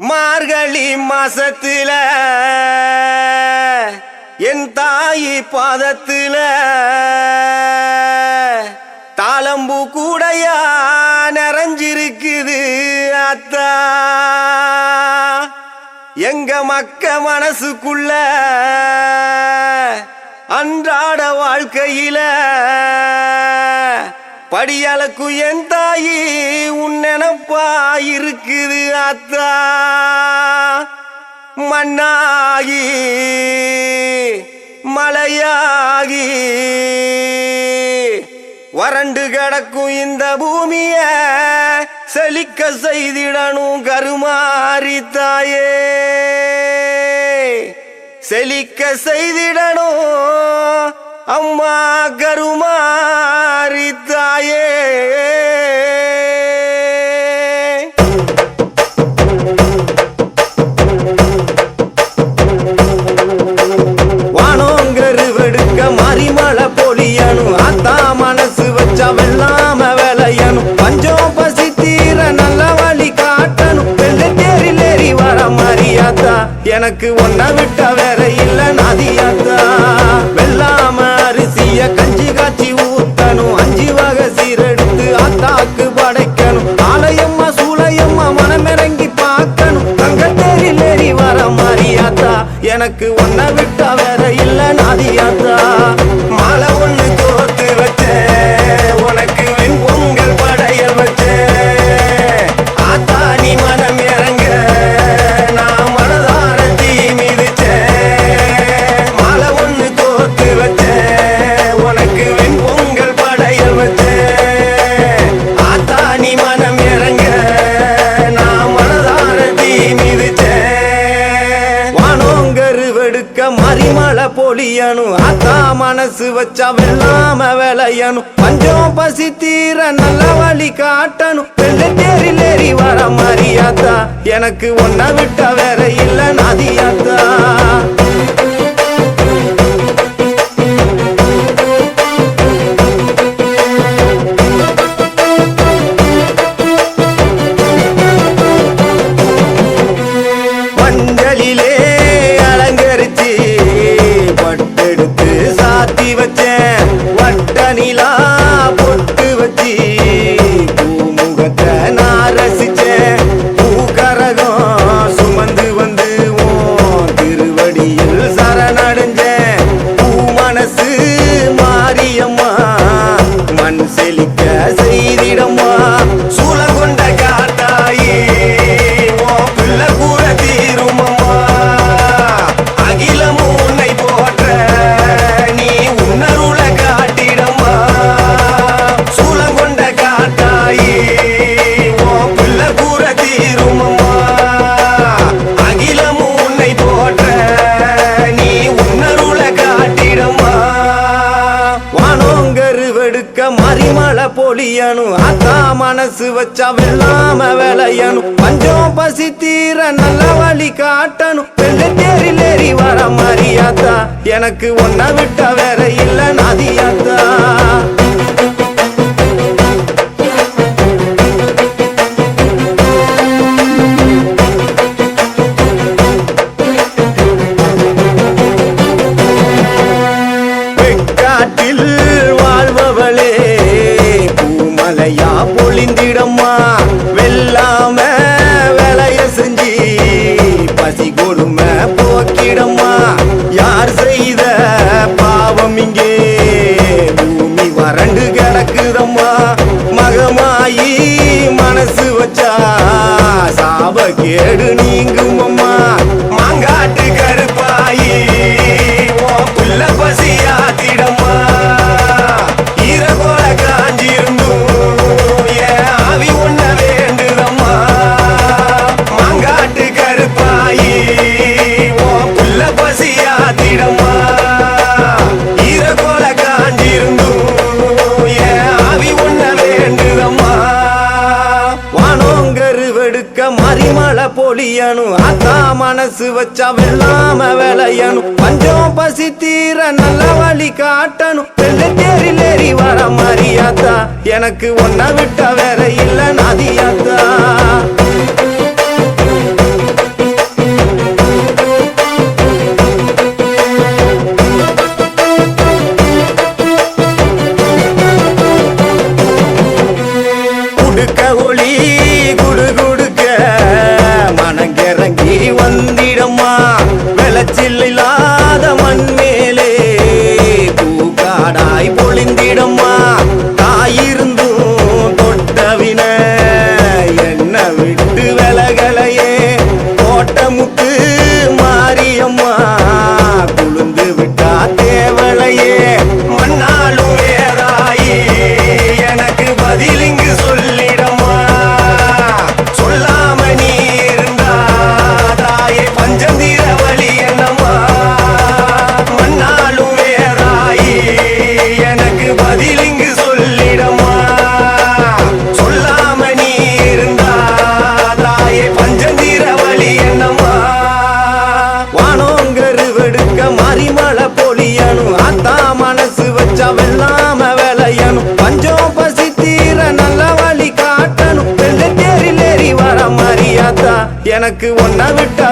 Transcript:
மார்கழி மாசத்துல என் தாயி பாதத்துல தாளம்பூ கூடையா நிறைஞ்சிருக்குது அத்தா. எங்க மக்க மனசுக்குள்ள அன்றாட வாழ்க்கையில படியளக்கு என் தாயி உன்னனப்பா இருக்குது அத்தா மண்ணாகி மலையாகி வறண்டு கிடக்கும் இந்த பூமிய செழிக்க செய்திடணும் கருமாறி தாயே. செழிக்க செய்திடணும் அம்மா கருமாறி தாயே. காய்ச்சி ஊத்தணும். அஞ்சு வகை சீரெடுத்து அத்தாக்கு படைக்கணும். ஆலயம்மா சூளையம்மா மனமிறங்கி பார்க்கணும். தங்கத்தேரில் ஏறி வர மரியாதா. எனக்கு பொழியணும் அத்தா மனசு வச்சா வெள்ளாம விளையணும். பஞ்சம் பசி தீர நல்ல வழி காட்டணும். வெள்ளை தேரில் ஏறி வர மரியாதா. எனக்கு ஒன்ன விட்ட வேற இல்ல நதியாத்தா. வானோங்கரு மறிமலை பொழியணும் அத்தா மனசு வச்சா வெள்ளாம விளையணும் பஞ்சம் பசி தீர நல்ல வழி காட்டணும் ரெண்டு தேரில் ஏறி வர மரியாதா எனக்கு ஒன்ன விட்ட வேற இல்ல நதியாத்தா. சாப கேடு நீங்குமம்மா மாங்காட்டு கருப்பாயி புள்ள பசியாத்திடம்மா ஈரகோல காஞ்சிருந்தும் ஆவி உண்ண வேண்டுதம்மா. மாங்காட்டு கருப்பாயி உன் புள்ள பசியாத்திடம்மா அத்தா மனசு வச்சா வெள்ளாம விளையணும். பஞ்சம் பசி தீர நல்ல வழி காட்டணும். வெள்ள தேரில் ஏறி வர மரியாதா. எனக்கு ஒன்ன விட்ட வேற இல்ல நதியாத்தா. எனக்கு ஒன்ன விட்டு